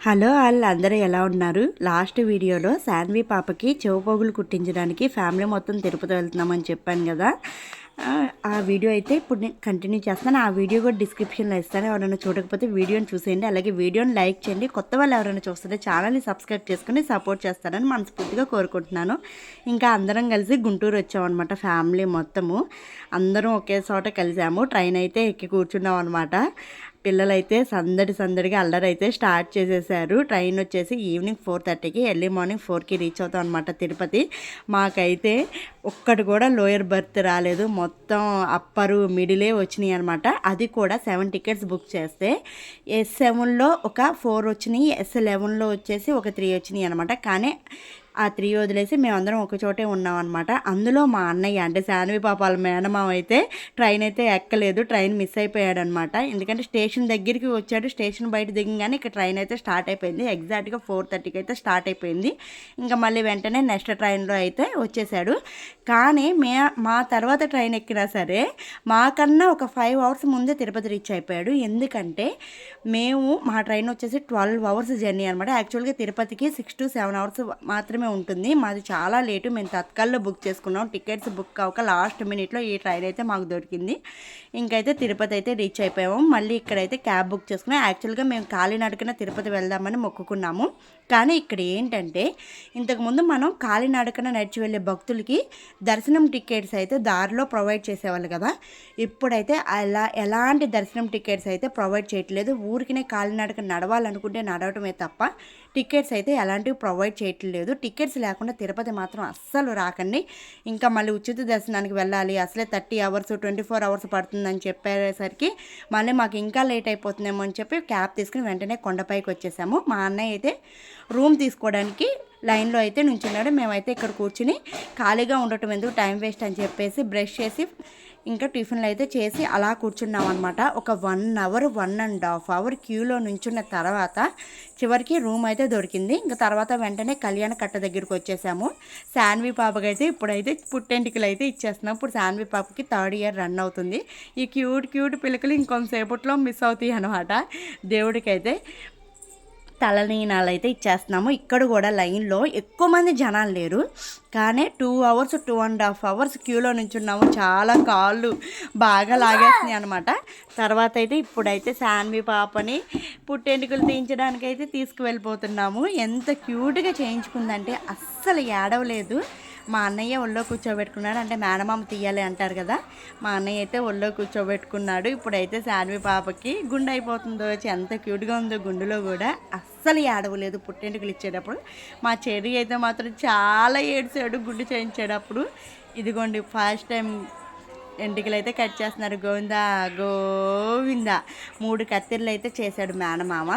Hello వాళ్ళు అందరూ ఎలా ఉన్నారు? లాస్ట్ వీడియోలో శాన్వి పాపకి చెవుపోగులు కుట్టించడానికి ఫ్యామిలీ మొత్తం తిరుపతి వెళ్తున్నామని చెప్పాను కదా. ఆ, వీడియో అయితే ఇప్పుడు నేను కంటిన్యూ చేస్తాను. ఆ వీడియో కూడా డిస్క్రిప్షన్లో ఇస్తాను. ఎవరైనా చూడకపోతే వీడియోని చూసేయండి. అలాగే వీడియోని లైక్ చేయండి. కొత్త వాళ్ళు ఎవరైనా చూస్తుంటే ఛానల్ని సబ్స్క్రైబ్ చేసుకుని సపోర్ట్ చేస్తారని మనస్ఫూర్తిగా కోరుకుంటున్నాను. ఇంకా అందరం కలిసి గుంటూరు వచ్చామన్నమాట ఫ్యామిలీ మొత్తము. అందరం ఒకే చోట కలిసాము. ట్రైన్ అయితే ఎక్కి కూర్చున్నాం అనమాట పిల్లలైతే సందడి సందడిగా అల్లరి అయితే స్టార్ట్ చేసేసారు. ట్రైన్ వచ్చేసి ఈవినింగ్ ఫోర్ థర్టీకి ఎర్లీ మార్నింగ్ ఫోర్కి రీచ్ అవుతాం అనమాట తిరుపతి. మాకైతే ఒక్కటి కూడా లోయర్ బర్త్ రాలేదు. మొత్తం అప్పరు మిడిలే వచ్చినాయి అనమాట అది కూడా సెవెన్ టికెట్స్ బుక్ చేస్తే ఎస్ సెవెన్లో ఒక ఫోర్ వచ్చినాయి ఎస్ ఎలెవెన్లో వచ్చేసి ఒక త్రీ వచ్చినాయి అనమాట కానీ ఆ త్రీ వదిలేసి మేమందరం ఒక చోటే ఉన్నాం అనమాట అందులో మా అన్నయ్య అంటే శానవి పాపాల మేనమామ అయితే ట్రైన్ అయితే ఎక్కలేదు. ట్రైన్ మిస్ అయిపోయాడు అనమాట ఎందుకంటే స్టేషన్ దగ్గరికి వచ్చాడు. స్టేషన్ బయట దిగంగానే ఇక ట్రైన్ అయితే స్టార్ట్ అయిపోయింది. ఎగ్జాక్ట్గా ఫోర్ థర్టీకి అయితే స్టార్ట్ అయిపోయింది. ఇంకా మళ్ళీ వెంటనే నెక్స్ట్ ట్రైన్లో అయితే వచ్చేసాడు కానీ మే మా తర్వాత ట్రైన్ ఎక్కినా సరే మాకన్నా ఒక ఫైవ్ అవర్స్ ముందే తిరుపతి రీచ్ అయిపోయాడు. ఎందుకంటే మేము మా ట్రైన్ వచ్చేసి ట్వెల్వ్ అవర్స్ జర్నీ అనమాట యాక్చువల్గా తిరుపతికి సిక్స్ టు సెవెన్ అవర్స్ మాత్రమే ఉంటుంది. మాది చాలా లేటు. మేము తత్కాల్లో బుక్ చేసుకున్నాం. టికెట్స్ బుక్ అవ్వక లాస్ట్ మినిట్లో ఈ ట్రైన్ అయితే మాకు దొరికింది. ఇంకైతే తిరుపతి అయితే రీచ్ అయిపోయాము. మళ్ళీ ఇక్కడైతే క్యాబ్ బుక్ చేసుకున్నాం యాక్చువల్గా మేము కాలినడకన తిరుపతి వెళ్దామని మొక్కుకున్నాము. కానీ ఇక్కడ ఏంటంటే ఇంతకుముందు మనం కాలినడకన నడిచి వెళ్ళే భక్తులకి దర్శనం టికెట్స్ అయితే దారిలో ప్రొవైడ్ చేసేవాళ్ళు కదా. ఇప్పుడైతే అలా ఎలాంటి దర్శనం టికెట్స్ అయితే ప్రొవైడ్ చేయట్లేదు. ఊరికినే కాలినడక నడవాలనుకుంటే నడవటమే తప్ప టికెట్స్ అయితే ఎలాంటివి ప్రొవైడ్ చేయట్లేదు. టికెట్స్ లేకుండా తిరుపతి మాత్రం అస్సలు రాకండి. ఇంకా మళ్ళీ ఉచిత దర్శనానికి వెళ్ళాలి. అసలే thirty hours twenty four hours పడుతుందని చెప్పేసరికి మళ్ళీ మాకు ఇంకా లేట్ అయిపోతుందేమో అని చెప్పి క్యాబ్ తీసుకుని వెంటనే కొండపైకి వచ్చేసాము. మా అన్నయ్య అయితే రూమ్ తీసుకోవడానికి లైన్లో అయితే నుంచున్నాడు. మేమైతే ఇక్కడ కూర్చుని ఖాళీగా ఉండటం ఎందుకు టైం వేస్ట్ అని చెప్పేసి బ్రష్ చేసి ఇంకా టిఫిన్లు అయితే చేసి అలా కూర్చున్నాం అనమాట ఒక one hour one and half hour క్యూలో నుంచున్న తర్వాత చివరికి రూమ్ అయితే దొరికింది. ఇంకా తర్వాత వెంటనే కళ్యాణ కట్ట దగ్గరికి వచ్చేసాము. శాన్వి పాపకి అయితే ఇప్పుడైతే పుట్టెంటికలు అయితే ఇచ్చేస్తున్నాం. ఇప్పుడు శాన్వి పాపకి థర్డ్ ఇయర్ రన్ అవుతుంది. ఈ క్యూట్ క్యూట్ పిలకలు ఇంకొంతసేపట్లో మిస్ అవుతాయి అనమాట దేవుడికైతే తలనీనాలు అయితే ఇచ్చేస్తున్నాము. ఇక్కడ కూడా లైన్లో ఎక్కువ మంది జనాలు లేరు. కానీ two hours two and half hours క్యూలో నుంచున్నాము. చాలా కాళ్ళు బాగా లాగేస్తున్నాయి అనమాట తర్వాత అయితే ఇప్పుడైతే శాన్వి పాపని పుట్టెంటుకలు తీయించడానికైతే తీసుకువెళ్ళిపోతున్నాము. ఎంత క్యూట్గా చేయించుకుందంటే అస్సలు ఏడవలేదు. మా అన్నయ్య ఒళ్ళో కూర్చోబెట్టుకున్నాడు. అంటే మేనమామ తీయాలి అంటారు కదా మా అన్నయ్య అయితే ఒళ్ళో కూర్చోబెట్టుకున్నాడు. ఇప్పుడైతే శాన్వి పాపకి గుండె అయిపోతుందో ఎంత క్యూట్గా ఉందో గుండెలో కూడా అస్సలు ఏడవలేదు పుట్టెంటుకలు ఇచ్చేటప్పుడు. మా చెర్రీ అయితే మాత్రం చాలా ఏడ్చాడు గుండు చేయించేటప్పుడు ఇదిగోండి ఫస్ట్ టైం ఎంటికలు అయితే కట్ చేస్తున్నారు. గోవిందా గోవిందా. మూడు కత్తిర్లు అయితే చేశాడు మేనమామ.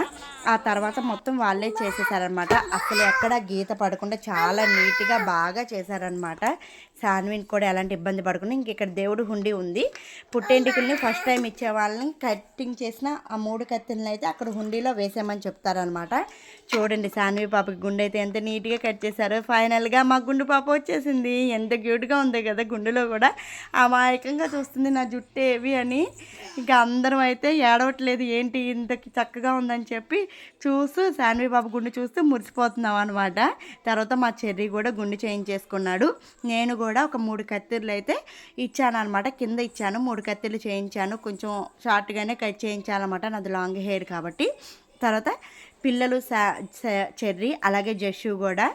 ఆ తర్వాత మొత్తం వాళ్ళే చేసేసారనమాట అసలు ఎక్కడ గీత పడకుండా చాలా నీట్గా బాగా చేశారనమాట సాన్విన్ కూడా ఎలాంటి ఇబ్బంది పడకుండా ఇంక ఇక్కడ దేవుడు హుండి ఉంది. పుట్టెంటికల్ని ఫస్ట్ టైం ఇచ్చే వాళ్ళని కట్టింగ్ చేసిన ఆ మూడు కత్తిలను అయితే అక్కడ హుండీలో వేసామని చెప్తారనమాట చూడండి సాన్వి పాపకి గుండె అయితే ఎంత నీట్గా కట్ చేశారు. ఫైనల్గా మా గుండు పాప వచ్చేసింది. ఎంత క్యూట్గా ఉంది కదా గుండెలో కూడా. అమాయకంగా చూస్తుంది నా జుట్టు ఏవి అని. ఇంకా అందరం అయితే ఏడవట్లేదు ఏంటి ఇంత చక్కగా ఉందని చెప్పి చూస్తూ శాన్వి పాప గుండు చూస్తూ మురిసిపోతున్నాం అనమాట తర్వాత మా చెర్రీ కూడా గుండు చేయించేసుకున్నాడు. నేను కూడా ఒక మూడు కత్తిర్లు అయితే ఇచ్చాను అనమాట కింద ఇచ్చాను మూడు కత్తిర్లు చేయించాను. కొంచెం షార్ట్గానే కట్ చేయించాలన్నమాట. నాది లాంగ్ హెయిర్ కాబట్టి. తర్వాత పిల్లలు సా చెర్రీ అలాగే జషు కూడా.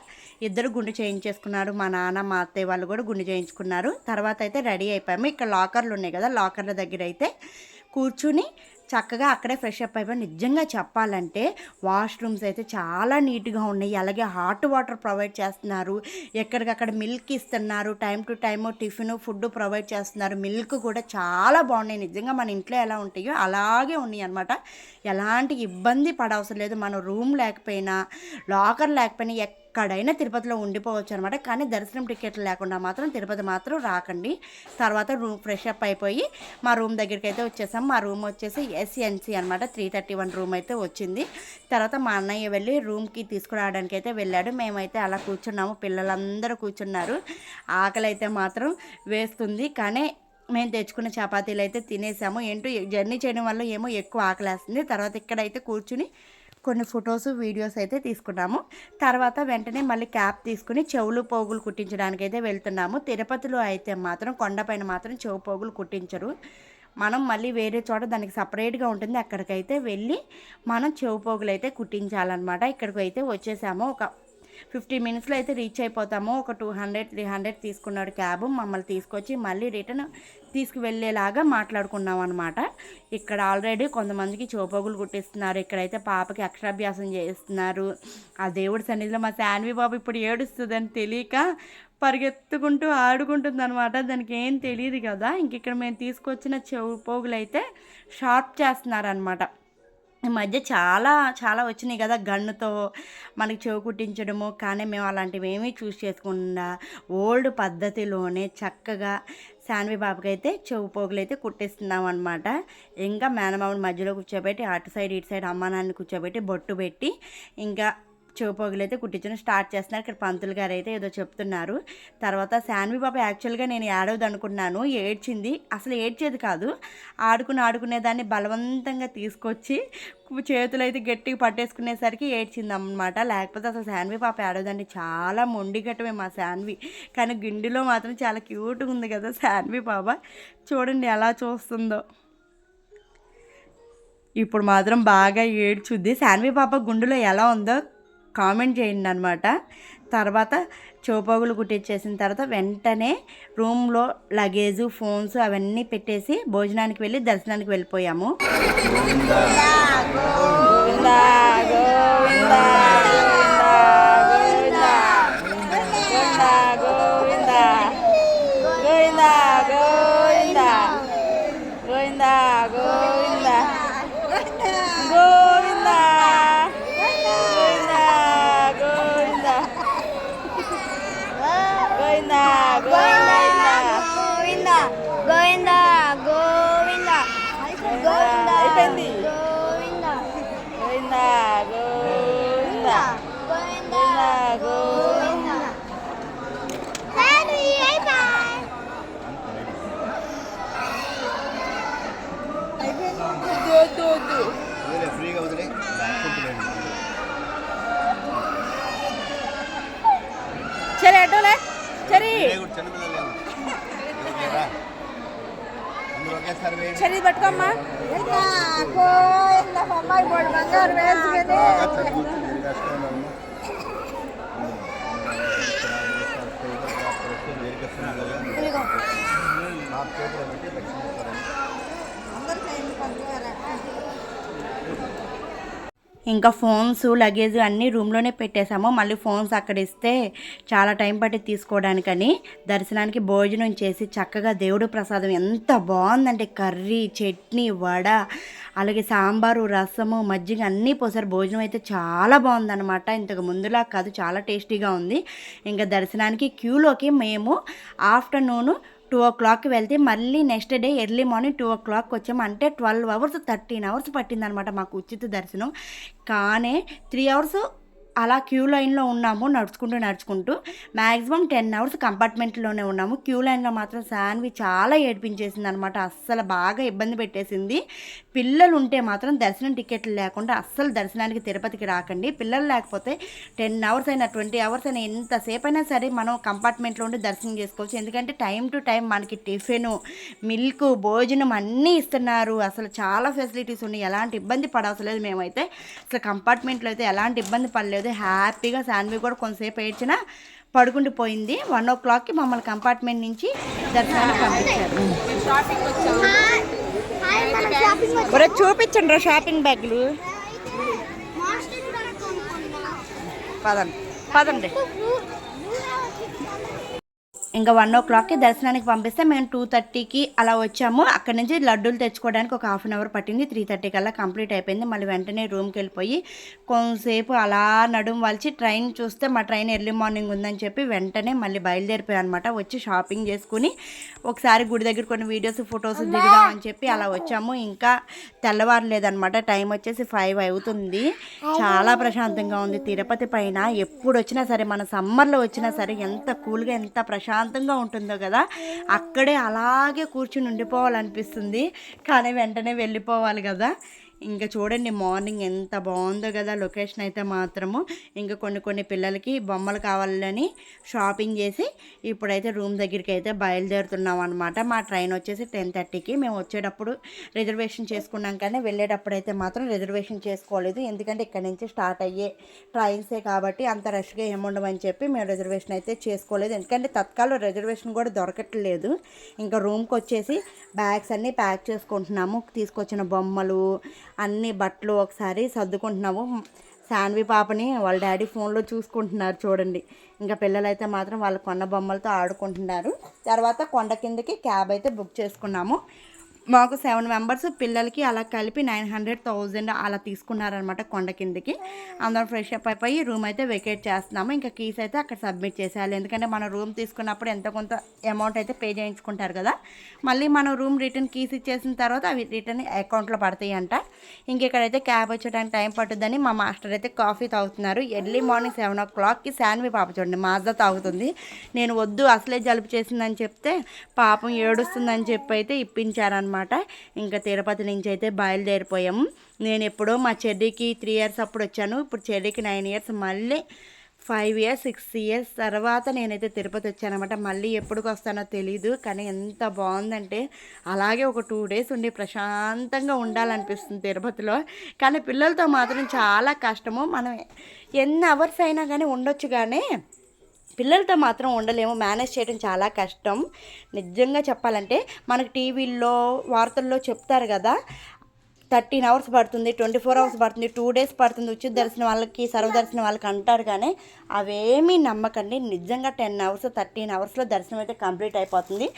ఇద్దరు గుండు చేయించేసుకున్నారు. మా నాన్న మా అత్తయ్య వాళ్ళు కూడా గుండు చేయించుకున్నారు. తర్వాత అయితే రెడీ అయిపోయాము. ఇక్కడ లాకర్లు ఉన్నాయి కదా లాకర్ల దగ్గర అయితే కూర్చుని చక్కగా అక్కడే ఫ్రెష్ అప్ అయిపోయి నిజంగా చెప్పాలంటే వాష్రూమ్స్ అయితే చాలా నీట్గా ఉన్నాయి. అలాగే హాట్ వాటర్ ప్రొవైడ్ చేస్తున్నారు. ఎక్కడికక్కడ మిల్క్ ఇస్తున్నారు. Time to time tiffin food provide చేస్తున్నారు. మిల్క్ కూడా చాలా బాగున్నాయి. నిజంగా మన ఇంట్లో ఎలా ఉంటాయో అలాగే ఉన్నాయి అనమాట ఎలాంటి ఇబ్బంది పడవసరం లేదు. మన రూమ్ లేకపోయినా లాకర్ లేకపోయినా ఎక్కడైనా తిరుపతిలో ఉండిపోవచ్చు అనమాట కానీ దర్శనం టికెట్లు లేకుండా మాత్రం తిరుపతి మాత్రం రాకండి. తర్వాత రూమ్ ఫ్రెష్ అప్ అయిపోయి మా రూమ్ దగ్గరికి అయితే వచ్చేసాం. మా రూమ్ వచ్చేసి ఎస్ఎన్సి అనమాట త్రీ థర్టీ వన్ రూమ్ అయితే వచ్చింది. తర్వాత మా అన్నయ్య వెళ్ళి రూమ్కి తీసుకురావడానికి అయితే వెళ్ళాడు. మేమైతే అలా కూర్చున్నాము. పిల్లలందరూ కూర్చున్నారు. ఆకలి అయితే మాత్రం వేస్తుంది. కానీ మేము తెచ్చుకున్న చపాతీలు అయితే తినేసాము. ఏంటో జర్నీ చేయడం వల్ల ఏమో ఎక్కువ ఆకలేస్తుంది. తర్వాత ఇక్కడైతే కూర్చుని కొన్ని ఫొటోస్ వీడియోస్ అయితే తీసుకున్నాము. తర్వాత వెంటనే మళ్ళీ క్యాప్ తీసుకుని చెవులు పోగులు కుట్టించడానికి అయితే వెళ్తున్నాము. తిరుపతిలో అయితే మాత్రం కొండపైన మాత్రం చెవు పోగులు కుట్టించరు. మనం మళ్ళీ వేరే చోట దానికి సపరేట్గా ఉంటుంది. అక్కడికైతే వెళ్ళి మనం చెవు పోగులు అయితే కుట్టించాలన్నమాట. ఇక్కడికి అయితే వచ్చేసాము. ఒక ఫిఫ్టీ మినిట్స్లో అయితే రీచ్ అయిపోతాము. ఒక టూ హండ్రెడ్ త్రీ హండ్రెడ్ తీసుకున్నాడు క్యాబ్. మమ్మల్ని తీసుకొచ్చి మళ్ళీ రిటర్న్ తీసుకువెళ్ళేలాగా మాట్లాడుకున్నాం అనమాట ఇక్కడ ఆల్రెడీ కొంతమందికి చోపోగులు కుట్టిస్తున్నారు ఇక్కడైతే పాపకి అక్షరాభ్యాసం చేస్తున్నారు ఆ దేవుడి సన్నిధిలో మా శాన్వి బాబు ఇప్పుడు ఏడుస్తుందని తెలియక పరిగెత్తుకుంటూ ఆడుకుంటుంది అనమాట దానికి ఏం తెలియదు కదా. ఇంక ఇక్కడ మేము తీసుకొచ్చిన చెవు పోగులు అయితే షార్ప్ చేస్తున్నారనమాట ఈ మధ్య చాలా చాలా వచ్చినాయి కదా గన్నుతో మనకి చెవు కుట్టించడము. కానీ మేము అలాంటివి ఏమీ చూస్ చేసుకుండా ఓల్డ్ పద్ధతిలోనే చక్కగా శాన్వి బాబుకి అయితే చెవు పోగులు అయితే కుట్టిస్తున్నాం అనమాట ఇంకా మేనమామని మధ్యలో కూర్చోబెట్టి అటు సైడ్ ఇటు సైడ్ అమ్మ నాన్నని కూర్చోబెట్టి బొట్టు పెట్టి ఇంకా చెవిపోగులు అయితే కుట్టించడం స్టార్ట్ చేస్తున్నారు. ఇక్కడ పంతులు గారు అయితే ఏదో చెప్తున్నారు. తర్వాత శాన్వి పాప యాక్చువల్గా నేను ఏడవద్దు అనుకున్నాను. ఏడ్చింది. అసలు ఏడ్చేది కాదు. ఆడుకుని ఆడుకునే దాన్ని బలవంతంగా తీసుకొచ్చి చేతులు అయితే గట్టిగా పట్టేసుకునేసరికి ఏడ్చింది అనమాట లేకపోతే అసలు శాన్వి పాప ఏడవదండి. చాలా మొండి గట్టమే మా శాన్వి. కానీ గిండిలో మాత్రం చాలా క్యూట్గా ఉంది కదా శాన్వి పాప. చూడండి ఎలా చూస్తుందో. ఇప్పుడు మాత్రం బాగా ఏడ్చుద్ది. శాన్వి పాప గుండెలో ఎలా ఉందో కామెంట్ చేయండి అనమాట తర్వాత చోపగులు కుట్టించేసిన తర్వాత వెంటనే రూమ్లో లగేజ్ ఫోన్స్ అవన్నీ పెట్టేసి భోజనానికి వెళ్ళి దర్శనానికి వెళ్ళిపోయాము Govinda Govinda Govinda Govinda lama? Ito, ako, lama, may board bangar, wes, gano'n. ఇంకా ఫోన్స్ లగేజ్ అన్నీ రూమ్లోనే పెట్టేశాము. మళ్ళీ ఫోన్స్ అక్కడ ఇస్తే చాలా టైం పట్టి తీసుకోవడానికని. దర్శనానికి భోజనం చేసి చక్కగా దేవుడు ప్రసాదం ఎంత బాగుందంటే కర్రీ చట్నీ వడ అలాగే సాంబారు రసము మజ్జిగ అన్నీ పోసారు. భోజనం అయితే చాలా బాగుందన్నమాట. ఇంతకు ముందులా కాదు చాలా టేస్టీగా ఉంది. ఇంకా దర్శనానికి క్యూలోకి మేము ఆఫ్టర్నూన్ టూ ఓ క్లాక్కి వెళ్తే మళ్ళీ next day early morning two ఓ క్లాక్కి వచ్చాము. అంటే ట్వెల్వ్ అవర్స్ థర్టీన్ అవర్స్ పట్టిందనమాట మాకు ఉచిత దర్శనం. కానీ త్రీ అవర్స్ అలా క్యూ లైన్లో ఉన్నాము నడుచుకుంటూ నడుచుకుంటూ. మ్యాక్సిమం టెన్ అవర్స్ కంపార్ట్మెంట్లోనే ఉన్నాము. క్యూ లైన్లో మాత్రం శాన్వి చాలా ఏడిపించేసింది అనమాట అస్సలు బాగా ఇబ్బంది పెట్టేసింది. పిల్లలు ఉంటే మాత్రం దర్శనం టికెట్లు లేకుండా అస్సలు దర్శనానికి తిరుపతికి రాకండి. పిల్లలు లేకపోతే టెన్ అవర్స్ అయినా ట్వంటీ అవర్స్ అయినా ఎంతసేపు అయినా సరే మనం కంపార్ట్మెంట్లో ఉండి దర్శనం చేసుకోవచ్చు. ఎందుకంటే టైం టు టైం మనకి టిఫిన్ మిల్క్ భోజనం అన్నీ ఇస్తున్నారు. అసలు చాలా ఫెసిలిటీస్ ఉన్నాయి. ఎలాంటి ఇబ్బంది పడవసలేదు మేమైతే. అసలు కంపార్ట్మెంట్లో అయితే ఎలాంటి ఇబ్బంది పడలేదు. హ్యాపీగా శాన్వి కూడా కొంతసేపు ఏడ్చినా పడుకుండి పోయింది. వన్ ఓ క్లాక్కి మమ్మల్ని కంపార్ట్మెంట్ నుంచి దర్శనానికి పంపించారు. చూపించండి రా షాపింగ్ బ్యాగులు. పదండి. పదండి. ఇంకా వన్ ఓ క్లాక్కి దర్శనానికి పంపిస్తే మేము టూ థర్టీకి అలా వచ్చాము. అక్కడి నుంచి లడ్డూలు తెచ్చుకోవడానికి ఒక హాఫ్ అన్ అవర్ పట్టింది. త్రీ థర్టీ కల్లా కంప్లీట్ అయిపోయింది. మళ్ళీ వెంటనే రూమ్కి వెళ్ళిపోయి కొంతసేపు అలా నడుము వాల్చి ట్రైన్ చూస్తే మా ట్రైన్ ఎర్లీ మార్నింగ్ ఉందని చెప్పి వెంటనే మళ్ళీ బయలుదేరిపోయాం అనమాట వచ్చి షాపింగ్ చేసుకుని ఒకసారి గుడి దగ్గర కొన్ని వీడియోస్ ఫొటోస్ దిగుదామని చెప్పి అలా వచ్చాము. ఇంకా తెల్లవారలేదనమాట టైం వచ్చేసి ఫైవ్ అవుతుంది. చాలా ప్రశాంతంగా ఉంది. తిరుపతి పైన ఎప్పుడు వచ్చినా సరే మన సమ్మర్లో వచ్చినా సరే ఎంత కూల్గా ఎంత ప్రశాంతంగా ఉంటుందో కదా అక్కడే అలాగే కూర్చుని ఉండిపోవాలనిపిస్తుంది. కానీ వెంటనే వెళ్ళిపోవాలి కదా. ఇంకా చూడండి మార్నింగ్ ఎంత బాగుందో కదా లొకేషన్ అయితే మాత్రము. ఇంకా కొన్ని కొన్ని పిల్లలకి బొమ్మలు కావాలని షాపింగ్ చేసి ఇప్పుడైతే రూమ్ దగ్గరికి అయితే బయలుదేరుతున్నాం అనమాట మా ట్రైన్ వచ్చేసి టెన్ థర్టీకి. మేము వచ్చేటప్పుడు రిజర్వేషన్ చేసుకున్నాం కానీ వెళ్ళేటప్పుడు అయితే మాత్రం రిజర్వేషన్ చేసుకోలేదు. ఎందుకంటే ఇక్కడ నుంచి స్టార్ట్ అయ్యే ట్రైన్సే కాబట్టి అంత రష్గా ఏముండమని చెప్పి మేము రిజర్వేషన్ అయితే చేసుకోలేదు. ఎందుకంటే తత్కాలం రిజర్వేషన్ కూడా దొరకట్లేదు. ఇంకా రూమ్కి వచ్చేసి బ్యాగ్స్ అన్నీ ప్యాక్ చేసుకుంటున్నాము. తీసుకొచ్చిన బొమ్మలు అన్ని బట్టలు ఒకసారి సర్దుకుంటున్నాము. శాన్వి పాపని వాళ్ళ డాడీ ఫోన్లో చూసుకుంటున్నారు చూడండి. ఇంకా పిల్లలైతే మాత్రం వాళ్ళ కొన్న బొమ్మలతో ఆడుకుంటున్నారు. తర్వాత కొండ కిందకి క్యాబ్ అయితే బుక్ చేసుకున్నాము. మాకు సెవెన్ మెంబర్స్ పిల్లలకి అలా కలిపి నైన్ హండ్రెడ్ థౌజండ్ అలా తీసుకున్నారనమాట కొండ కిందకి. అందరం ఫ్రెష్ అప్ అయిపోయి రూమ్ అయితే వెకేట్ చేస్తున్నాము. ఇంకా కీస్ అయితే అక్కడ సబ్మిట్ చేసేయాలి. ఎందుకంటే మనం రూమ్ తీసుకున్నప్పుడు ఎంత కొంత అమౌంట్ అయితే పే చేయించుకుంటారు కదా. మళ్ళీ మనం రూమ్ రిటర్న్ కీస్ ఇచ్చేసిన తర్వాత అవి రిటర్న్ అకౌంట్లో పడతాయి అంట ఇంకెక్కడైతే క్యాబ్ వచ్చేటానికి టైం పట్టుద్దని మా మాస్టర్ అయితే కాఫీ తాగుతున్నారు. ఎర్లీ మార్నింగ్ సెవెన్ ఓ క్లాక్కి శాన్వి పాప చూడండి మాజా తాగుతుంది. నేను వద్దు అసలే జలుబు చేసిందని చెప్తే పాపం ఏడుస్తుందని చెప్పి అయితే ఇప్పించారనమాట ఇంకా తిరుపతి నుంచి అయితే బయలుదేరిపోయాము. నేను ఎప్పుడో మా చెర్రీకి త్రీ ఇయర్స్ అప్పుడు వచ్చాను. ఇప్పుడు చెర్రీకి నైన్ ఇయర్స్ మళ్ళీ ఫైవ్ ఇయర్స్ సిక్స్ ఇయర్స్ తర్వాత నేనైతే తిరుపతి వచ్చానమాట మళ్ళీ ఎప్పటికి వస్తానో తెలీదు కానీ ఎంత బాగుందంటే అలాగే ఒక టూ డేస్ ఉండి ప్రశాంతంగా ఉండాలనిపిస్తుంది తిరుపతిలో. కానీ పిల్లలతో మాత్రం చాలా కష్టము. మనం ఎన్ని అవర్స్ అయినా కానీ ఉండొచ్చు కానీ పిల్లలతో మాత్రం ఉండలేము. మేనేజ్ చేయడం చాలా కష్టం. నిజంగా చెప్పాలంటే మనకు టీవీల్లో వార్తల్లో చెప్తారు కదా థర్టీన్ అవర్స్ పడుతుంది ట్వంటీ ఫోర్ అవర్స్ పడుతుంది టూ డేస్ పడుతుంది ఉచిత దర్శనం వాళ్ళకి సర్వదర్శనం వాళ్ళకి అంటారు కానీ అవేమీ నమ్మకండి. నిజంగా టెన్ అవర్స్ థర్టీన్ అవర్స్లో దర్శనం అయితే కంప్లీట్ అయిపోతుంది.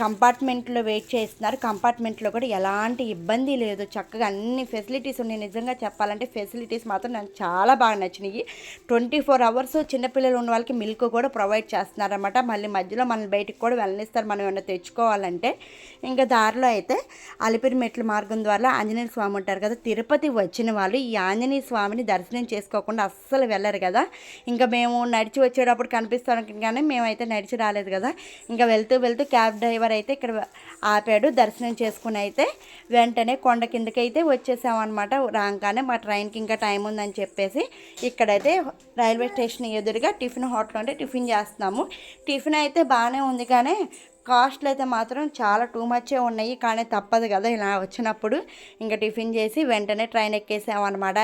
కంపార్ట్మెంట్లో వెయిట్ చేస్తున్నారు. కంపార్ట్మెంట్లో కూడా ఎలాంటి ఇబ్బంది లేదు. చక్కగా అన్ని ఫెసిలిటీస్ ఉన్నాయి. నిజంగా చెప్పాలంటే ఫెసిలిటీస్ మాత్రం నాకు చాలా బాగా నచ్చినాయి. ట్వంటీ ఫోర్ అవర్స్ చిన్నపిల్లలు ఉన్న వాళ్ళకి మిల్క్ కూడా ప్రొవైడ్ చేస్తున్నారన్నమాట. మళ్ళీ మధ్యలో మనల్ని బయటికి కూడా వెళ్ళనిస్తారు. మనం ఏమైనా తెచ్చుకోవాలంటే ఇంకా దారిలో అయితే అలిపిరి మెట్ల మార్గం ద్వారా ఆంజనేయ స్వామి ఉంటారు కదా తిరుపతి వచ్చిన వాళ్ళు ఈ ఆంజనేయ స్వామిని దర్శనం చేసుకోకుండా అస్సలు వెళ్ళరు కదా. ఇంకా మేము నడిచి వచ్చేటప్పుడు కనిపిస్తాం కానీ మేమైతే నడిచి రాలేదు కదా. ఇంకా వెళ్తూ వెళ్తూ క్యాబ్ డ్రైవర్ అయితే ఇక్కడ ఆపాడు దర్శనం చేసుకుని అయితే వెంటనే కొండ కిందకి అయితే వచ్చేసామన్నమాట. రాగానే మా ట్రైన్కి ఇంకా టైం ఉందని చెప్పేసి ఇక్కడైతే రైల్వే స్టేషన్ ఎదురుగా టిఫిన్ హోటల్ ఉంటే టిఫిన్ చేస్తున్నాము. టిఫిన్ అయితే బాగానే ఉంది కానీ కాస్ట్లు అయితే మాత్రం చాలా టూ మచ్చే ఉన్నాయి కానీ తప్పదు కదా ఇలా వచ్చినప్పుడు. ఇంకా టిఫిన్ చేసి వెంటనే ట్రైన్ ఎక్కేసామన్నమాట.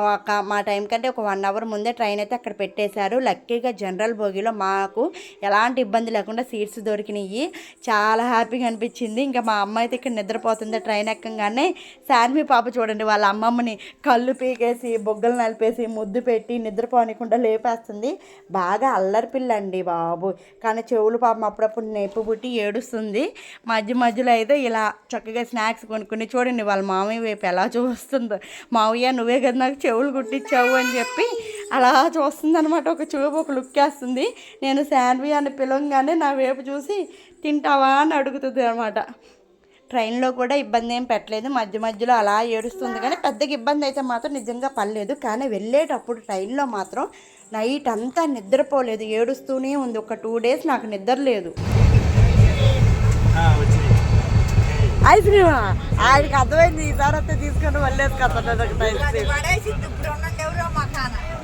ఒక మా టైం కంటే ఒక వన్ అవర్ ముందే ట్రైన్ అయితే అక్కడ పెట్టేశారు. లక్కీగా జనరల్ బోగిలో మాకు ఎలాంటి ఇబ్బంది లేకుండా సీట్స్ దొరికినాయి చాలా హ్యాపీగా అనిపించింది. ఇంకా మా అమ్మ అయితే ఇక్కడ నిద్రపోతుంది ట్రైన్ ఎక్కగానే. శాన్వి పాప చూడండి వాళ్ళ అమ్మమ్మని కళ్ళు పీకేసి బొగ్గలు నలిపేసి ముద్దు పెట్టి నిద్రపోనికుండా లేపేస్తుంది. బాగా అల్లరి పిల్ల అండి బాబు. కానీ చెవులు పాపం అప్పుడప్పుడు నేపు పుట్టి ఏడుస్తుంది. మధ్య మధ్యలో అయితే ఇలా చక్కగా స్నాక్స్ కొనుక్కుని చూడండి వాళ్ళ మామయ్య వైపు ఎలా చూస్తుందో. మావయ్య నువ్వే కదా నాకు చెవులు కుట్టించావు అని చెప్పి అలా చూస్తుంది అనమాట ఒక చూపు ఒక లుక్ వేస్తుంది. నేను శాన్వి అని పిలవగానే నా వైపు చూసి తింటావా అని అడుగుతుంది అనమాట ట్రైన్లో కూడా ఇబ్బంది ఏం పెట్టలేదు. మధ్య మధ్యలో అలా ఏడుస్తుంది. కానీ పెద్దగా ఇబ్బంది అయితే మాత్రం నిజంగా పర్లేదు కానీ వెళ్ళేటప్పుడు ట్రైన్లో మాత్రం నైట్ అంతా నిద్రపోలేదు. ఏడుస్తూనే ఉంది. ఒక టూ డేస్ నాకు నిద్ర లేదు. ఐస్ క్రీమ్ ఆయనకి అర్థమైంది ఈసారి వస్తే తీసుకొని వెళ్ళలేదు కదా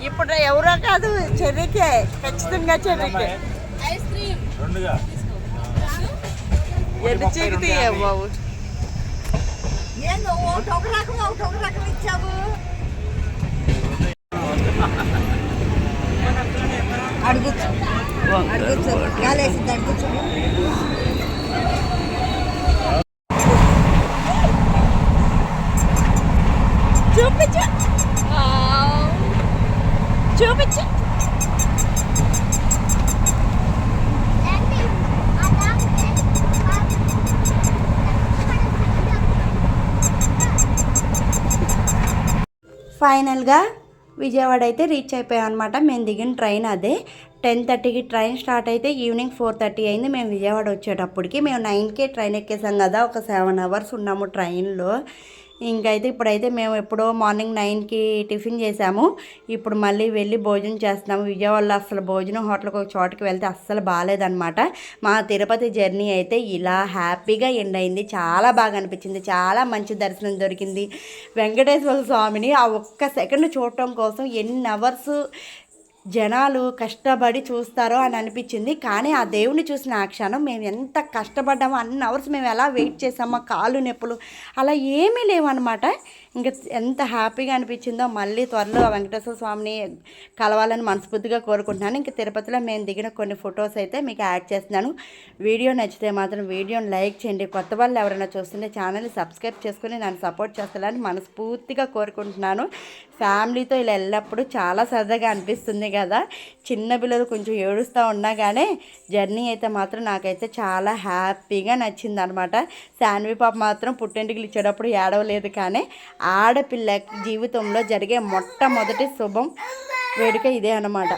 ఇప్పుడు ఎవరో కాదు చెర్రీకే. ఖచ్చితంగా చెర్రీకే. ఎన్ని చీకితే బాబు? అడుగుచ్చు అడుగుచ్చు గాలేసింది అడుగుచ్చు చూపించు చూపించు. ఫైనల్గా విజయవాడ అయితే రీచ్ అయిపోయాం అనమాట మేము దిగిన ట్రైన్ అదే. టెన్ థర్టీకి ట్రైన్ స్టార్ట్ అయితే ఈవినింగ్ ఫోర్ థర్టీ అయింది. మేము విజయవాడ వచ్చేటప్పటికి మేము నైన్కే ట్రైన్ ఎక్కేసాం కదా. ఒక సెవెన్ అవర్స్ ఉన్నాము ట్రైన్లో. ఇంకైతే ఇప్పుడైతే మేము ఎప్పుడో మార్నింగ్ నైన్కి టిఫిన్ చేసాము. ఇప్పుడు మళ్ళీ వెళ్ళి భోజనం చేస్తున్నాము. విజయవాడలో అసలు భోజనం హోటల్కి ఒక చోటకి వెళ్తే అస్సలు బాగాలేదనమాట మా తిరుపతి జర్నీ అయితే ఇలా హ్యాపీగా ఎండ్ అయింది. చాలా బాగా అనిపించింది. చాలా మంచి దర్శనం దొరికింది. వెంకటేశ్వర స్వామిని ఆ ఒక్క సెకండ్ చూడటం కోసం ఎన్ని అవర్స్ జనాలు కష్టపడి చూస్తారో అని అనిపించింది. కానీ ఆ దేవుని చూసిన ఆ క్షణం మేము ఎంత కష్టపడ్డామో అన్ని అవర్స్ మేము ఎలా వెయిట్ చేసామో కాళ్ళు నొప్పులు అలా ఏమీ లేవన్నమాట. ఇంకా ఎంత హ్యాపీగా అనిపించిందో మళ్ళీ త్వరలో వెంకటేశ్వర స్వామిని కలవాలని మనస్ఫూర్తిగా కోరుకుంటున్నాను. ఇంకా తిరుపతిలో మేము దిగిన కొన్ని ఫొటోస్ అయితే మీకు యాడ్ చేస్తున్నాను. వీడియో నచ్చితే మాత్రం వీడియోని లైక్ చేయండి. కొత్త వాళ్ళు ఎవరైనా చూస్తుంటే ఛానల్ని సబ్స్క్రైబ్ చేసుకుని నన్ను సపోర్ట్ చేస్తారని మనస్ఫూర్తిగా కోరుకుంటున్నాను. ఫ్యామిలీతో ఇలా ఎల్లప్పుడూ చాలా సరదాగా అనిపిస్తుంది కదా. చిన్న పిల్లలు కొంచెం ఏడుస్తూ ఉన్నా కానీ జర్నీ అయితే మాత్రం నాకైతే చాలా హ్యాపీగా నచ్చింది అనమాట శాన్వి పాప మాత్రం పుట్టింటికి ఇచ్చేటప్పుడు ఏడవలేదు కానీ ఆడపిల్ల జీవితంలో జరిగే మొట్టమొదటి శుభం వేడుక ఇదే అనమాట